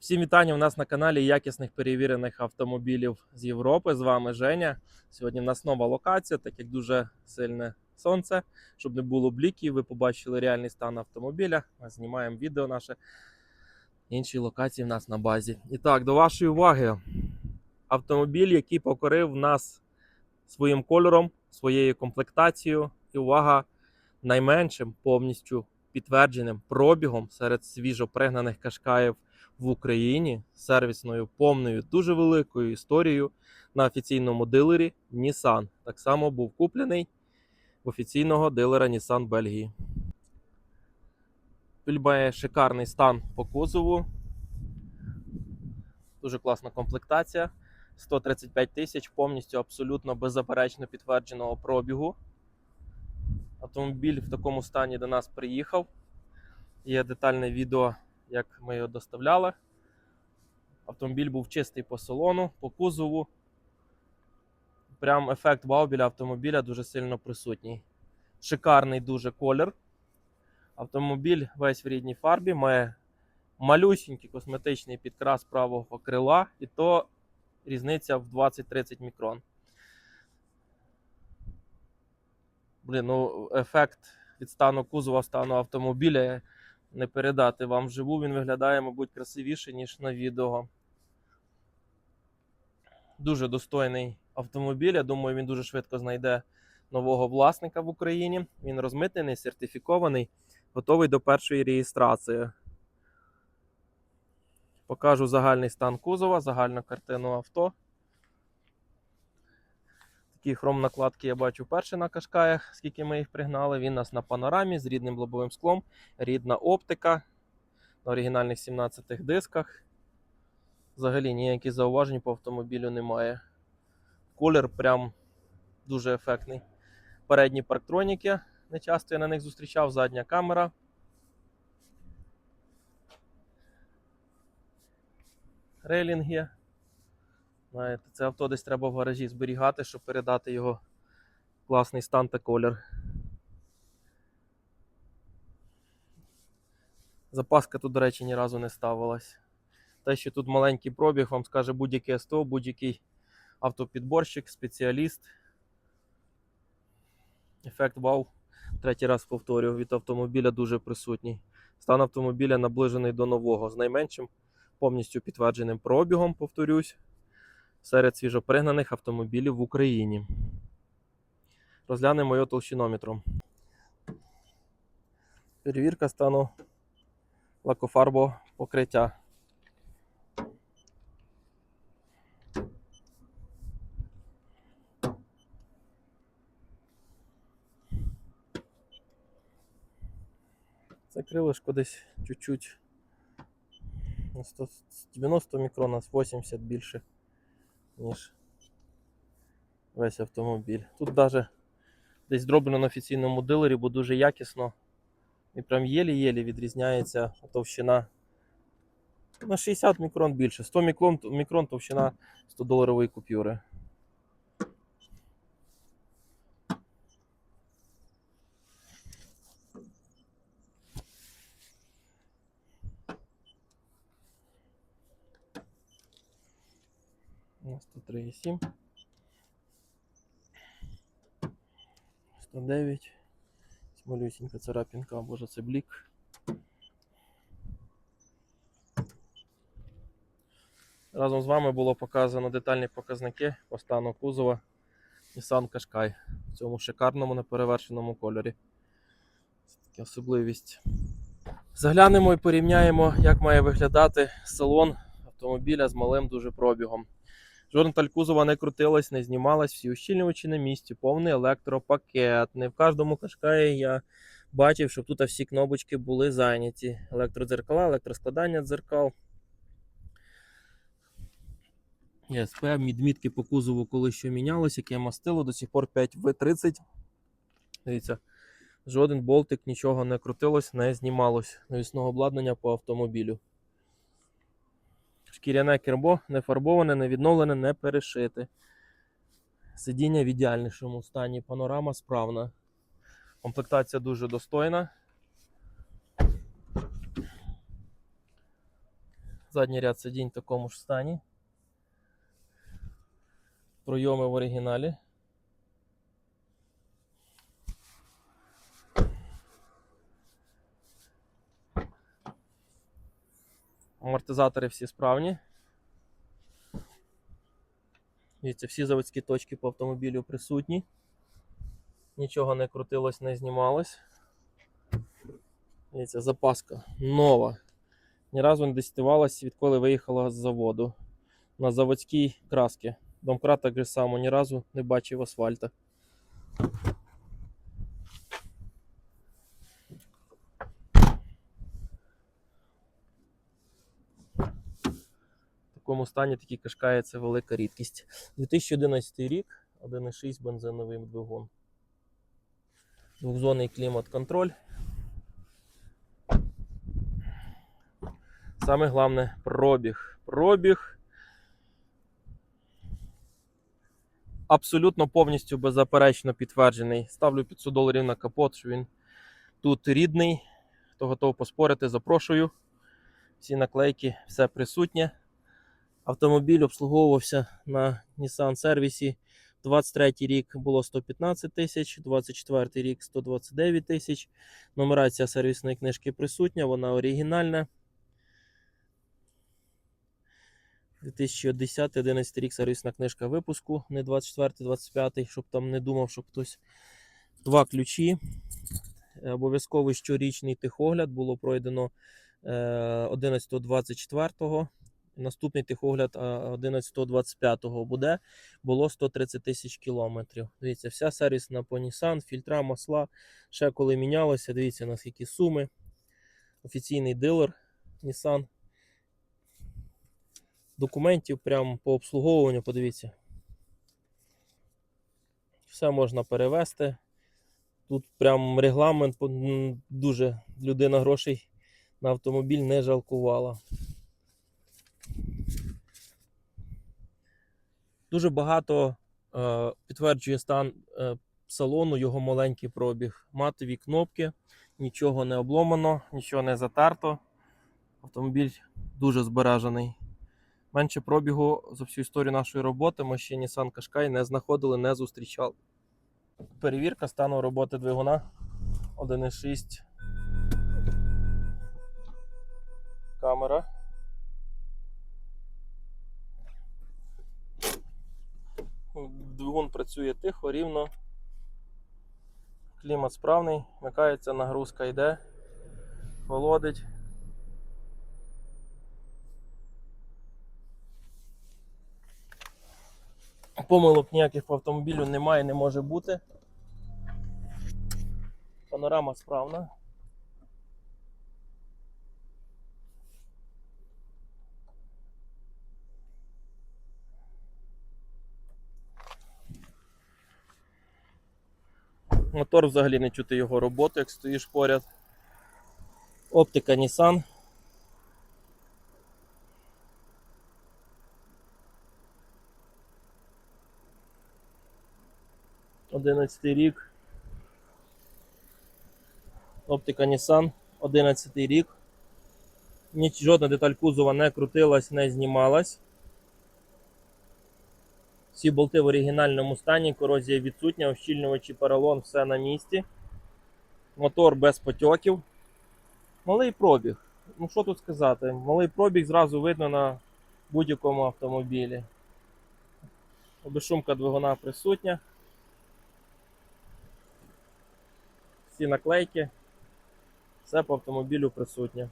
Всім вітання у нас на каналі якісних перевірених автомобілів з Європи. З вами Женя. Сьогодні в нас нова локація, так як дуже сильне сонце, щоб не було бліків. Ви побачили реальний стан автомобіля. Ми знімаємо відео наше. Інші локації в нас на базі. І так, до вашої уваги. Автомобіль, який покорив нас своїм кольором, своєю комплектацією. І увага, найменшим повністю підтвердженим пробігом серед свіжо пригнаних кашкаїв в Україні сервісною повною дуже великою історією на офіційному дилері Nissan. Так само був куплений в офіційного дилера Nissan Бельгії. Має шикарний стан по кузову. Дуже класна комплектація. 135 тисяч повністю абсолютно беззаперечно підтвердженого пробігу. Автомобіль в такому стані до нас приїхав. Є детальне відео, як ми його доставляли. Автомобіль був чистий по салону, по кузову. Прям ефект вау біля автомобіля дуже сильно присутній. Шикарний дуже колір. Автомобіль весь в рідній фарбі, має малюсінький косметичний підкрас правого крила, і то різниця в 20-30 мікрон. Блін, ну ефект від стану кузова, стану автомобіля не передати вам вживу. Він виглядає, мабуть, красивіше, ніж на відео. Дуже достойний автомобіль. Я думаю, він дуже швидко знайде нового власника в Україні. Він розмитнений, сертифікований, готовий до першої реєстрації. Покажу загальний стан кузова, загальну картину авто. Такі хром накладки я бачу вперше на кашкаях, скільки ми їх пригнали. Він у нас на панорамі з рідним лобовим склом, рідна оптика на оригінальних 17 дисках. Взагалі ніяких зауважень по автомобілю немає. Колір прям дуже ефектний. Передні парктроніки, не часто я на них зустрічав, задня камера. Рейлінги. Знаєте, це авто десь треба в гаражі зберігати, щоб передати його класний стан та колір. Запаска тут, до речі, ні разу не ставилась. Те, що тут маленький пробіг, вам скаже будь-який СТО, будь-який автопідборщик, спеціаліст. Ефект вау. Третій раз повторюю, від автомобіля дуже присутній. Стан автомобіля наближений до нового, з найменшим повністю підтвердженим пробігом, повторюсь серед свіжопригнаних автомобілів в Україні. Розглянемо його толщинометром. Перевірка стану лакофарбового покриття. Це крилишко десь чуть-чуть на 100 90 мікрон, на 80 більше ніж весь автомобіль. Тут навіть десь зроблено на офіційному дилері, бо дуже якісно. І прям єлі-єлі відрізняється товщина. На 60 мікрон більше. 100 мікрон, мікрон товщина 100 доларової купюри. На 103,7. 109. Малюсінька царапінка, боже, це блік. Разом з вами було показано детальні показники по стану кузова Nissan Qashqai в цьому шикарному неперевершеному кольорі. Це така особливість. Заглянемо і порівняємо, як має виглядати салон автомобіля з малим дуже пробігом. Жодна таль кузова не крутилась, не знімалась, всі ущільнювачі на місці, повний електропакет. Не в кожному кашкаї я бачив, щоб тут всі кнопочки були зайняті. Електродзеркала, електроскладання дзеркал. ЄСП, відмітки по кузову, коли що мінялось, яке мастило, до сих пор 5В30. Дивіться, жоден болтик, нічого не крутилось, не знімалось. Навісного обладнання по автомобілю. Шкіряне кербо не фарбоване, не відновлене, не перешите. Сидіння в ідеальнішому стані. Панорама справна. Комплектація дуже достойна. Задній ряд сидінь в такому ж стані. Пройоми в оригіналі. Амортизатори всі справні. Дивіться, всі заводські точки по автомобілю присутні. Нічого не крутилось, не знімалось. Дивіться, запаска нова. Ні разу не дестувалась, відколи виїхала з заводу. На заводській краски. Домкрат так же само ні разу не бачив асфальта. Такому стані такі кашкає це велика рідкість. 2011 рік, 1,6 бензиновий двигун. Двохзонний клімат-контроль. Саме головне пробіг. Пробіг абсолютно повністю беззаперечно підтверджений. Ставлю 500 доларів на капот, що він тут рідний. Хто готов поспорити, запрошую. Всі наклейки, все присутнє. Автомобіль обслуговувався на Nissan сервісі. 23 рік було 115 тисяч, 24 рік 129 тисяч. Нумерація сервісної книжки присутня, вона оригінальна. 2010-11 рік сервісна книжка випуску, не 24-25, щоб там не думав, що хтось. Два ключі. Е, Обов'язковий щорічний тихогляд було пройдено е, 11-24. Наступний тихогляд е, 11-25 буде. Було 130 тисяч кілометрів. Дивіться, вся сервісна по Nissan, фільтра, масла. Ще коли мінялося, дивіться, наскільки суми. Офіційний дилер Nissan документів прямо по обслуговуванню, подивіться. Все можна перевести. Тут прям регламент дуже людина грошей на автомобіль не жалкувала. Дуже багато е, підтверджує стан е, салону, його маленький пробіг. Матові кнопки, нічого не обломано, нічого не затерто. Автомобіль дуже збережений. Менше пробігу за всю історію нашої роботи ми ще Nissan Qashqai не знаходили, не зустрічали. Перевірка стану роботи двигуна 1.6. Камера. Двигун працює тихо, рівно. Клімат справний, вмикається, нагрузка йде, холодить. Помилок ніяких по автомобілю немає, не може бути. Панорама справна. Мотор взагалі не чути його роботу, як стоїш поряд. Оптика Nissan. Одинадцятий рік. Оптика Nissan, 11 рік. Ніч, жодна деталь кузова не крутилась, не знімалась. Всі болти в оригінальному стані, корозія відсутня, ощільнювачі поролон, все на місці. Мотор без потьоків. Малий пробіг. Ну що тут сказати? Малий пробіг зразу видно на будь-якому автомобілі. Безшумка двигуна присутня. Всі наклейки. Все по автомобілю присутнє.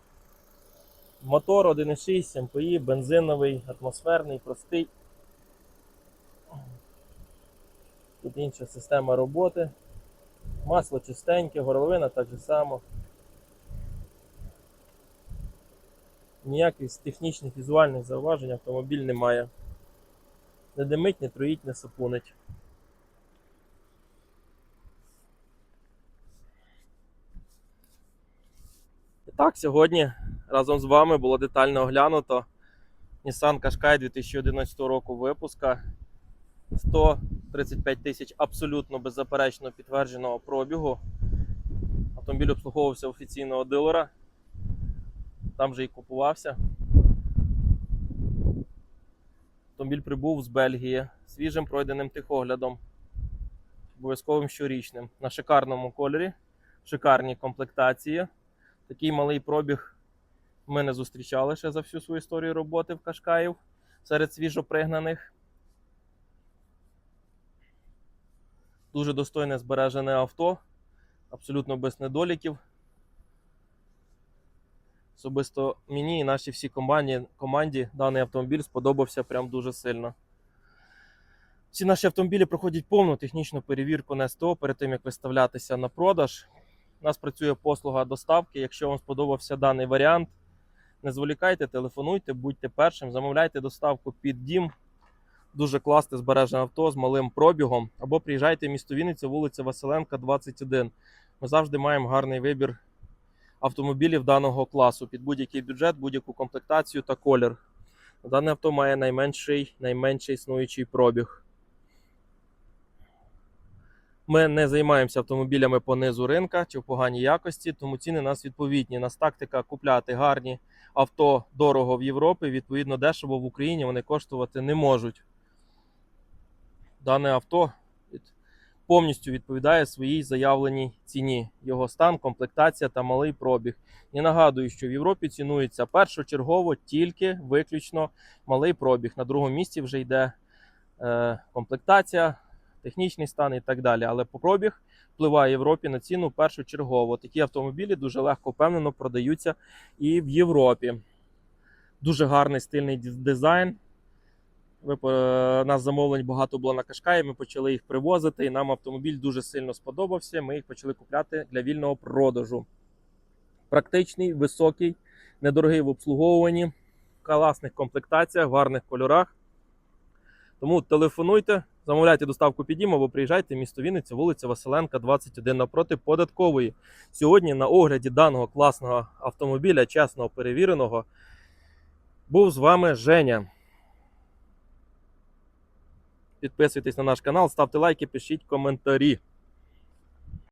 Мотор 1.6 МПІ, бензиновий, атмосферний, простий. Тут інша система роботи. Масло чистеньке, горловина так же само. Ніяких технічних візуальних зауважень автомобіль не має. Не димить, не троїть, не сапунить. І так, сьогодні разом з вами було детально оглянуто Nissan Qashqai 2011 року випуска. 135 тисяч абсолютно беззаперечно підтвердженого пробігу. Автомобіль обслуговувався офіційного дилера. Там же і купувався. Автомобіль прибув з Бельгії свіжим пройденим техоглядом, обов'язковим щорічним, на шикарному кольорі, шикарній комплектації. Такий малий пробіг ми не зустрічали ще за всю свою історію роботи в Кашкаїв серед свіжопригнаних. Дуже достойне збережене авто, абсолютно без недоліків. Особисто мені і нашій всій команді, команді даний автомобіль сподобався прям дуже сильно. Всі наші автомобілі проходять повну технічну перевірку на СТО перед тим, як виставлятися на продаж. У нас працює послуга доставки. Якщо вам сподобався даний варіант, не зволікайте, телефонуйте, будьте першим, замовляйте доставку під дім. Дуже класне збережене авто з малим пробігом. Або приїжджайте в місто Вінниця, вулиця Василенка, 21. Ми завжди маємо гарний вибір автомобілів даного класу під будь-який бюджет, будь-яку комплектацію та колір. Дане авто має найменший, найменший існуючий пробіг. Ми не займаємося автомобілями по низу ринка чи в поганій якості, тому ціни нас відповідні. Нас тактика купляти гарні авто дорого в Європі, відповідно, дешево в Україні вони коштувати не можуть. Дане авто повністю відповідає своїй заявленій ціні. Його стан, комплектація та малий пробіг. І нагадую, що в Європі цінується першочергово тільки виключно малий пробіг. На другому місці вже йде е, комплектація, технічний стан і так далі. Але по пробіг впливає Європі на ціну першочергово. Такі автомобілі дуже легко впевнено продаються і в Європі. Дуже гарний стильний дизайн. По- е, нас замовлень багато було на Кашкаї, ми почали їх привозити, і нам автомобіль дуже сильно сподобався. Ми їх почали купляти для вільного продажу. Практичний, високий, недорогий в обслуговуванні, класних комплектаціях, гарних кольорах. Тому телефонуйте, замовляйте доставку під дім або приїжджайте в місто Вінниця, вулиця Василенка, 21 напроти податкової. Сьогодні на огляді даного класного автомобіля, чесного перевіреного, був з вами Женя. Підписуйтесь на наш канал, ставте лайки, пишіть коментарі.